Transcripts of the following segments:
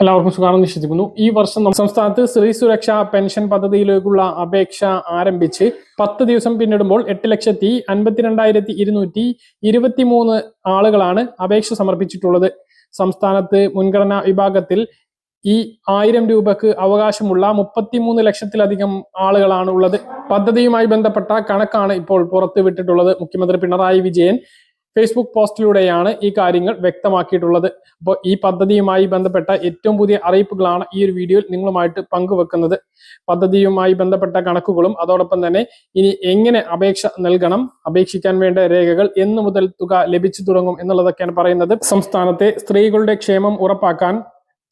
എല്ലാവർക്കും സുഖാണെന്ന് വിശ്വസിക്കുന്നു. ഈ വർഷം സംസ്ഥാനത്ത് സ്ത്രീ സുരക്ഷാ പെൻഷൻ പദ്ധതിയിലേക്കുള്ള അപേക്ഷ ആരംഭിച്ച് പത്ത് ദിവസം പിന്നിടുമ്പോൾ എട്ട് ലക്ഷത്തി അൻപത്തിരണ്ടായിരത്തി ഇരുന്നൂറ്റി ഇരുപത്തി മൂന്ന് ആളുകളാണ് അപേക്ഷ സമർപ്പിച്ചിട്ടുള്ളത്. സംസ്ഥാനത്ത് മുൻഗണനാ വിഭാഗത്തിൽ ഈ ആയിരം രൂപക്ക് അവകാശമുള്ള മുപ്പത്തിമൂന്ന് ലക്ഷത്തിലധികം ആളുകളാണ് ഉള്ളത്. പദ്ധതിയുമായി ബന്ധപ്പെട്ട കണക്കാണ് ഇപ്പോൾ പുറത്തുവിട്ടിട്ടുള്ളത്. മുഖ്യമന്ത്രി പിണറായി വിജയൻ ഫേസ്ബുക്ക് പോസ്റ്റിലൂടെയാണ് ഈ കാര്യങ്ങൾ വ്യക്തമാക്കിയിട്ടുള്ളത്. അപ്പോൾ ഈ പദ്ധതിയുമായി ബന്ധപ്പെട്ട ഏറ്റവും പുതിയ അറിയിപ്പുകളാണ് ഈ ഒരു വീഡിയോയിൽ നിങ്ങളുമായിട്ട് പങ്കുവെക്കുന്നത്. പദ്ധതിയുമായി ബന്ധപ്പെട്ട കണക്കുകളും അതോടൊപ്പം തന്നെ ഇനി എങ്ങനെ അപേക്ഷ നൽകണം അപേക്ഷിക്കാൻ വേണ്ട രേഖകൾ എന്ന് മുതൽ തുക ലഭിച്ചു തുടങ്ങും എന്നുള്ളതൊക്കെയാണ് പറയുന്നത്. സംസ്ഥാനത്തെ സ്ത്രീകളുടെ ക്ഷേമം ഉറപ്പാക്കാൻ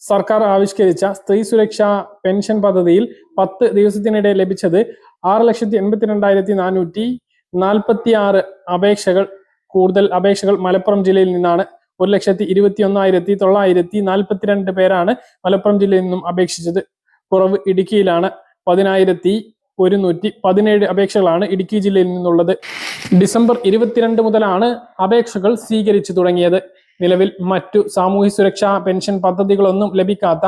സർക്കാർ ആവിഷ്കരിച്ച സ്ത്രീ സുരക്ഷാ പെൻഷൻ പദ്ധതിയിൽ പത്ത് ദിവസത്തിനിടെ ലഭിച്ചത് ആറ് ലക്ഷത്തി എൺപത്തിരണ്ടായിരത്തി നാനൂറ്റി നാൽപ്പത്തി ആറ് അപേക്ഷകൾ കൂടുതൽ അപേക്ഷകൾ മലപ്പുറം ജില്ലയിൽ നിന്നാണ്. ഒരു ലക്ഷത്തി ഇരുപത്തി ഒന്നായിരത്തി തൊള്ളായിരത്തി നാൽപ്പത്തിരണ്ട് പേരാണ് മലപ്പുറം ജില്ലയിൽ നിന്നും അപേക്ഷിച്ചത്. കുറവ് ഇടുക്കിയിലാണ് പതിനായിരത്തി ഒരുന്നൂറ്റി പതിനേഴ് അപേക്ഷകളാണ് ഇടുക്കി ജില്ലയിൽ നിന്നുള്ളത്. ഡിസംബർ ഇരുപത്തിരണ്ട് മുതലാണ് അപേക്ഷകൾ സ്വീകരിച്ചു തുടങ്ങിയത്. നിലവിൽ മറ്റു സാമൂഹ്യ സുരക്ഷാ പെൻഷൻ പദ്ധതികളൊന്നും ലഭിക്കാത്ത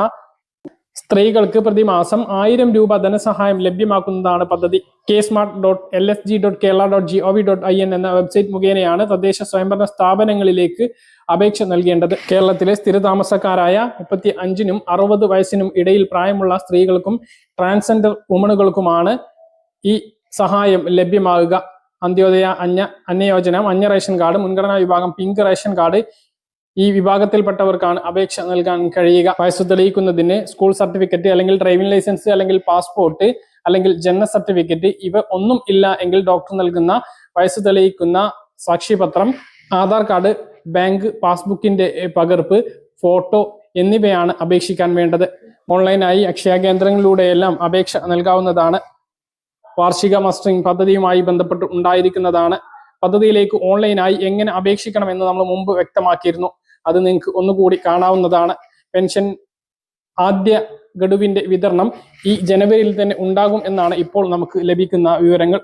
സ്ത്രീകൾക്ക് പ്രതിമാസം ആയിരം രൂപ ധനസഹായം ലഭ്യമാക്കുന്നതാണ് പദ്ധതി. K smart dot L S G dot Kerala dot G O V dot I N എന്ന വെബ്സൈറ്റ് മുഖേനയാണ് തദ്ദേശ സ്വയംഭരണ സ്ഥാപനങ്ങളിലേക്ക് അപേക്ഷ നൽകേണ്ടത്. കേരളത്തിലെ സ്ഥിരതാമസക്കാരായ മുപ്പത്തി അഞ്ചിനും അറുപത് വയസ്സിനും ഇടയിൽ പ്രായമുള്ള സ്ത്രീകൾക്കും ട്രാൻസ്ജെൻഡർ വുമണുകൾക്കുമാണ് ഈ സഹായം ലഭ്യമാകുക. അന്ത്യോദയ അന്യ അന്യയോജന അന്യ റേഷൻ കാർഡ് മുൻഗണനാ വിഭാഗം പിങ്ക് റേഷൻ കാർഡ് ഈ വിഭാഗത്തിൽപ്പെട്ടവർക്കാണ് അപേക്ഷ നൽകാൻ കഴിയുക. വയസ്സ് തെളിയിക്കുന്നതിന് സ്കൂൾ സർട്ടിഫിക്കറ്റ് അല്ലെങ്കിൽ ഡ്രൈവിംഗ് ലൈസൻസ് അല്ലെങ്കിൽ പാസ്പോർട്ട് അല്ലെങ്കിൽ ജനന സർട്ടിഫിക്കറ്റ് ഇവ ഒന്നും ഇല്ല എങ്കിൽ ഡോക്ടർ നൽകുന്ന വയസ്സ് തെളിയിക്കുന്ന സാക്ഷിപത്രം ആധാർ കാർഡ് ബാങ്ക് പാസ്ബുക്കിന്റെ പകർപ്പ് ഫോട്ടോ എന്നിവയാണ് അപേക്ഷിക്കാൻ വേണ്ടത്. ഓൺലൈനായി അക്ഷയ കേന്ദ്രങ്ങളിലൂടെയെല്ലാം അപേക്ഷ നൽകാവുന്നതാണ്. വാർഷിക മസ്റ്ററിംഗ് പദ്ധതിയുമായി ബന്ധപ്പെട്ട് ഉണ്ടായിരിക്കുന്നതാണ്. പദ്ധതിയിലേക്ക് ഓൺലൈനായി എങ്ങനെ അപേക്ഷിക്കണമെന്ന് നമ്മൾ മുമ്പ് വ്യക്തമാക്കിയിരുന്നു. അത് നിങ്ങൾക്ക് ഒന്നുകൂടി കാണാവുന്നതാണ്. പെൻഷൻ ആദ്യ ഗഡുവിന്റെ വിതരണം ഈ ജനുവരിയിൽ തന്നെ ഉണ്ടാകും എന്നാണ് ഇപ്പോൾ നമുക്ക് ലഭിക്കുന്ന വിവരങ്ങൾ.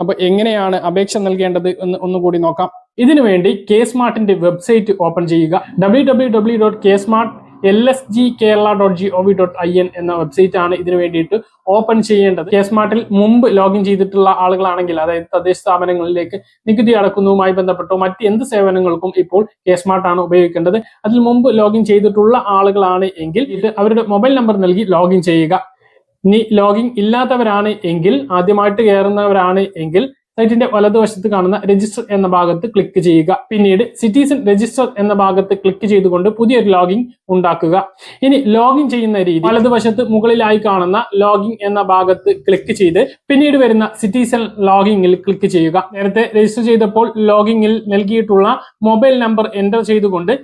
അപ്പൊ എങ്ങനെയാണ് അപേക്ഷ നൽകേണ്ടത് എന്ന് ഒന്നുകൂടി നോക്കാം. ഇതിനുവേണ്ടി കെ സ്മാർട്ടിന്റെ വെബ്സൈറ്റ് ഓപ്പൺ ചെയ്യുക. W W W dot K smart L S G Kerala dot G O V dot I N എന്ന വെബ്സൈറ്റ് ആണ് ഇതിനു വേണ്ടിയിട്ട് ഓപ്പൺ ചെയ്യേണ്ടത്. കെ സ്മാർട്ടിൽ മുമ്പ് ലോഗിൻ ചെയ്തിട്ടുള്ള ആളുകളാണെങ്കിൽ അതായത് തദ്ദേശ സ്ഥാപനങ്ങളിലേക്ക് നികുതി അടക്കുന്നതുമായി ബന്ധപ്പെട്ടോ മറ്റ് എന്ത് സേവനങ്ങൾക്കും ഇപ്പോൾ കെ സ്മാർട്ട് ആണ് ഉപയോഗിക്കേണ്ടത്. അതിൽ മുമ്പ് ലോഗിൻ ചെയ്തിട്ടുള്ള ആളുകളാണ് എങ്കിൽ ഇത് അവരുടെ മൊബൈൽ നമ്പർ നൽകി ലോഗിൻ ചെയ്യുക. ഇനി ലോഗിൻ ഇല്ലാത്തവരാണ് എങ്കിൽ ആദ്യമായിട്ട് കയറുന്നവരാണ് എങ്കിൽ സൈറ്റിന്റെ വലതുവശത്ത് കാണുന്ന രജിസ്റ്റർ എന്ന ഭാഗത്ത് ക്ലിക്ക് ചെയ്യുക. പിന്നീട് സിറ്റിസൺ രജിസ്റ്റർ എന്ന ഭാഗത്ത് ക്ലിക്ക് ചെയ്തുകൊണ്ട് പുതിയൊരു ലോഗിൻ ഉണ്ടാക്കുക. ഇനി ലോഗിൻ ചെയ്യുന്ന രീതി വലതുവശത്ത് മുകളിലായി കാണുന്ന ലോഗിൻ എന്ന ഭാഗത്ത് ക്ലിക്ക് ചെയ്ത് പിന്നീട് വരുന്ന സിറ്റിസൺ ലോഗിങ്ങിൽ ക്ലിക്ക് ചെയ്യുക. നേരത്തെ രജിസ്റ്റർ ചെയ്തപ്പോൾ ലോഗിങ്ങിൽ നൽകിയിട്ടുള്ള മൊബൈൽ നമ്പർ എന്റർ ചെയ്തുകൊണ്ട്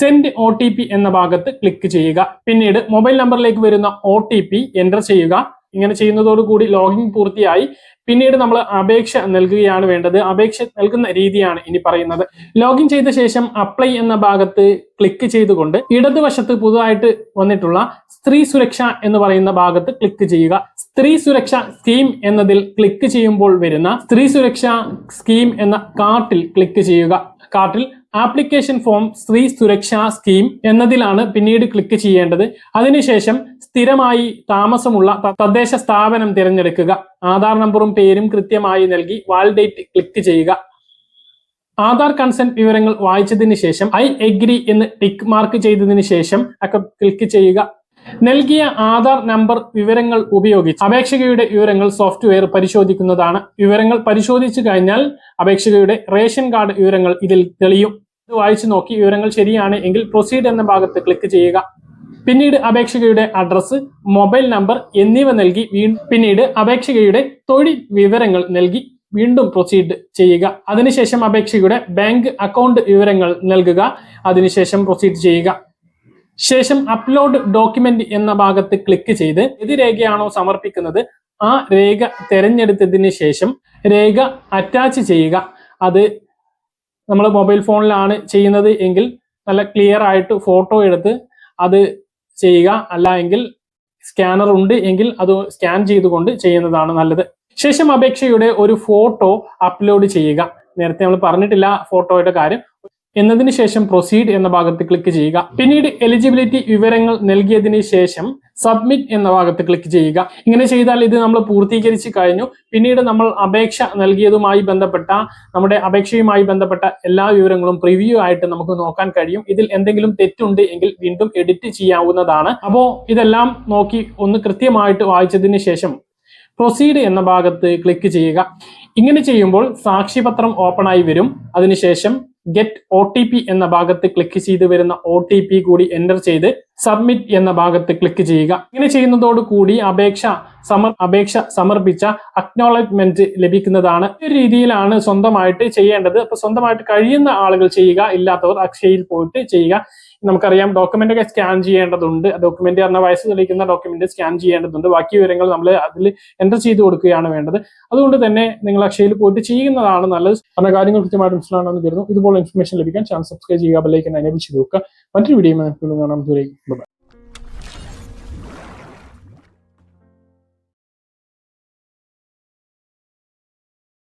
സെൻഡ് ഒ എന്ന ഭാഗത്ത് ക്ലിക്ക് ചെയ്യുക. പിന്നീട് മൊബൈൽ നമ്പറിലേക്ക് വരുന്ന ഒ ടി എന്റർ ചെയ്യുക. ഇങ്ങനെ ചെയ്യുന്നതോടുകൂടി ലോഗിൻ പൂർത്തിയായി. പിന്നീട് നമ്മൾ അപേക്ഷ നൽകുകയാണ് വേണ്ടത്. അപേക്ഷ നൽകുന്ന രീതിയാണ് ഇനി പറയുന്നത്. ലോഗിൻ ചെയ്ത ശേഷം അപ്ലൈ എന്ന ഭാഗത്ത് ക്ലിക്ക് ചെയ്തുകൊണ്ട് ഇടതുവശത്ത് പുതുതായിട്ട് വന്നിട്ടുള്ള സ്ത്രീ സുരക്ഷ എന്ന് പറയുന്ന ഭാഗത്ത് ക്ലിക്ക് ചെയ്യുക. സ്ത്രീ സുരക്ഷ സ്കീം എന്നതിൽ ക്ലിക്ക് ചെയ്യുമ്പോൾ വരുന്ന സ്ത്രീ സുരക്ഷ സ്കീം എന്ന കാർട്ടിൽ ക്ലിക്ക് ചെയ്യുക. കാർട്ടിൽ ആപ്ലിക്കേഷൻ ഫോം സ്ത്രീ സുരക്ഷാ സ്കീം എന്നതിലാണ് പിന്നീട് ക്ലിക്ക് ചെയ്യേണ്ടത്. അതിനുശേഷം സ്ഥിരമായി താമസമുള്ള തദ്ദേശ സ്ഥാപനം തിരഞ്ഞെടുക്കുക. ആധാർ നമ്പറും പേരും കൃത്യമായി നൽകി വാലിഡേറ്റ് ക്ലിക്ക് ചെയ്യുക. ആധാർ കൺസെന്റ് വിവരങ്ങൾ വായിച്ചതിന് ശേഷം ഐ എഗ്രി എന്ന് ടിക്ക് മാർക്ക് ചെയ്തതിന് ശേഷം ഒക്കെ ക്ലിക്ക് ചെയ്യുക. നൽകിയ ആധാർ നമ്പർ വിവരങ്ങൾ ഉപയോഗിച്ച് അപേക്ഷകയുടെ വിവരങ്ങൾ സോഫ്റ്റ്വെയർ പരിശോധിക്കുന്നതാണ്. വിവരങ്ങൾ പരിശോധിച്ചു കഴിഞ്ഞാൽ അപേക്ഷകയുടെ റേഷൻ കാർഡ് വിവരങ്ങൾ ഇതിൽ തെളിയും. ഇത് വായിച്ചു നോക്കി വിവരങ്ങൾ ശരിയാണ് എങ്കിൽ പ്രൊസീഡ് എന്ന ഭാഗത്ത് ക്ലിക്ക് ചെയ്യുക. പിന്നീട് അപേക്ഷകയുടെ അഡ്രസ്സ് മൊബൈൽ നമ്പർ എന്നിവ നൽകി പിന്നീട് അപേക്ഷകയുടെ തൊഴിൽ വിവരങ്ങൾ നൽകി വീണ്ടും പ്രൊസീഡ് ചെയ്യുക. അതിനുശേഷം അപേക്ഷകയുടെ ബാങ്ക് അക്കൗണ്ട് വിവരങ്ങൾ നൽകുക. അതിനുശേഷം പ്രൊസീഡ് ചെയ്യുക. ശേഷം അപ്ലോഡ് ഡോക്യുമെന്റ് എന്ന ഭാഗത്ത് ക്ലിക്ക് ചെയ്ത് ഏത് രേഖയാണോ സമർപ്പിക്കുന്നത് ആ രേഖ തിരഞ്ഞെടുത്തതിന് ശേഷം രേഖ അറ്റാച്ച് ചെയ്യുക. അത് നമ്മൾ മൊബൈൽ ഫോണിലാണ് ചെയ്യുന്നത് എങ്കിൽ നല്ല ക്ലിയർ ആയിട്ട് ഫോട്ടോ എടുത്ത് അത് ചെയ്യുക. അല്ല എങ്കിൽ സ്കാനർ ഉണ്ട് എങ്കിൽ അത് സ്കാൻ ചെയ്തുകൊണ്ട് ചെയ്യുന്നതാണ് നല്ലത്. ശേഷം അപേക്ഷയുടെ ഒരു ഫോട്ടോ അപ്ലോഡ് ചെയ്യുക. നേരത്തെ നമ്മൾ പറഞ്ഞിട്ടില്ല ഫോട്ടോയുടെ കാര്യം. എന്നതിന് ശേഷം പ്രൊസീഡ് എന്ന ഭാഗത്ത് ക്ലിക്ക് ചെയ്യുക. പിന്നീട് എലിജിബിലിറ്റി വിവരങ്ങൾ നൽകിയതിന് ശേഷം സബ്മിറ്റ് എന്ന ഭാഗത്ത് ക്ലിക്ക് ചെയ്യുക. ഇങ്ങനെ ചെയ്താൽ ഇത് നമ്മൾ പൂർത്തീകരിച്ച് കഴിഞ്ഞു. പിന്നീട് നമ്മൾ അപേക്ഷ നൽകിയതുമായി ബന്ധപ്പെട്ട നമ്മുടെ അപേക്ഷയുമായി ബന്ധപ്പെട്ട എല്ലാ വിവരങ്ങളും പ്രിവ്യൂ ആയിട്ട് നമുക്ക് നോക്കാൻ കഴിയും. ഇതിൽ എന്തെങ്കിലും തെറ്റുണ്ട് എങ്കിൽ വീണ്ടും എഡിറ്റ് ചെയ്യാവുന്നതാണ്. അപ്പോൾ ഇതെല്ലാം നോക്കി ഒന്ന് കൃത്യമായിട്ട് വായിച്ചതിന് ശേഷം പ്രൊസീഡ് എന്ന ഭാഗത്ത് ക്ലിക്ക് ചെയ്യുക. ഇങ്ങനെ ചെയ്യുമ്പോൾ സാക്ഷിപത്രം ഓപ്പൺ ആയി വരും. അതിനുശേഷം ഗെറ്റ് ഒ ടി പി എന്ന ഭാഗത്ത് ക്ലിക്ക് ചെയ്ത് വരുന്ന ഒ ടി പി കൂടി എന്റർ ചെയ്ത് സബ്മിറ്റ് എന്ന ഭാഗത്ത് ക്ലിക്ക് ചെയ്യുക. ഇങ്ങനെ ചെയ്യുന്നതോട് കൂടി അപേക്ഷ സമർ അപേക്ഷ സമർപ്പിച്ച അക്നോളജ്മെന്റ് ലഭിക്കുന്നതാണ്. ഈ രീതിയിലാണ് സ്വന്തമായിട്ട് ചെയ്യേണ്ടത്. അപ്പൊ സ്വന്തമായിട്ട് കഴിയുന്ന ആളുകൾ ചെയ്യുക ഇല്ലാത്തവർ അക്ഷയയിൽ പോയിട്ട് ചെയ്യുക. നമുക്കറിയാം ഡോക്യുമെന്റ് ഒക്കെ സ്കാൻ ചെയ്യേണ്ടതുണ്ട്. ഡോക്യുമെന്റ് പറഞ്ഞ വയസ്സ് തെളിയിക്കുന്ന ഡോക്യുമെന്റ് സ്കാൻ ചെയ്യേണ്ടതുണ്ട്. ബാക്കി വിവരങ്ങൾ നമ്മൾ അതിൽ എന്റർ ചെയ്ത് കൊടുക്കുകയാണ് വേണ്ടത്. അതുകൊണ്ട് തന്നെ നിങ്ങൾ അക്ഷയയിൽ പോയിട്ട് ചെയ്യുന്നതാണ് നല്ലത്. പറഞ്ഞ കാര്യങ്ങൾ കൃത്യമായിട്ട് മനസ്സിലാണെന്ന് കരുതുന്നു. ഇതുപോലെ ഇൻഫർമേഷൻ ലഭിക്കാൻ ചാനൽ സബ്സ്ക്രൈബ് ചെയ്യുക ബെല്ലൈക്കൻ എനേബിൾ വെക്കുക. മറ്റൊരു വീഡിയോ കാണാം.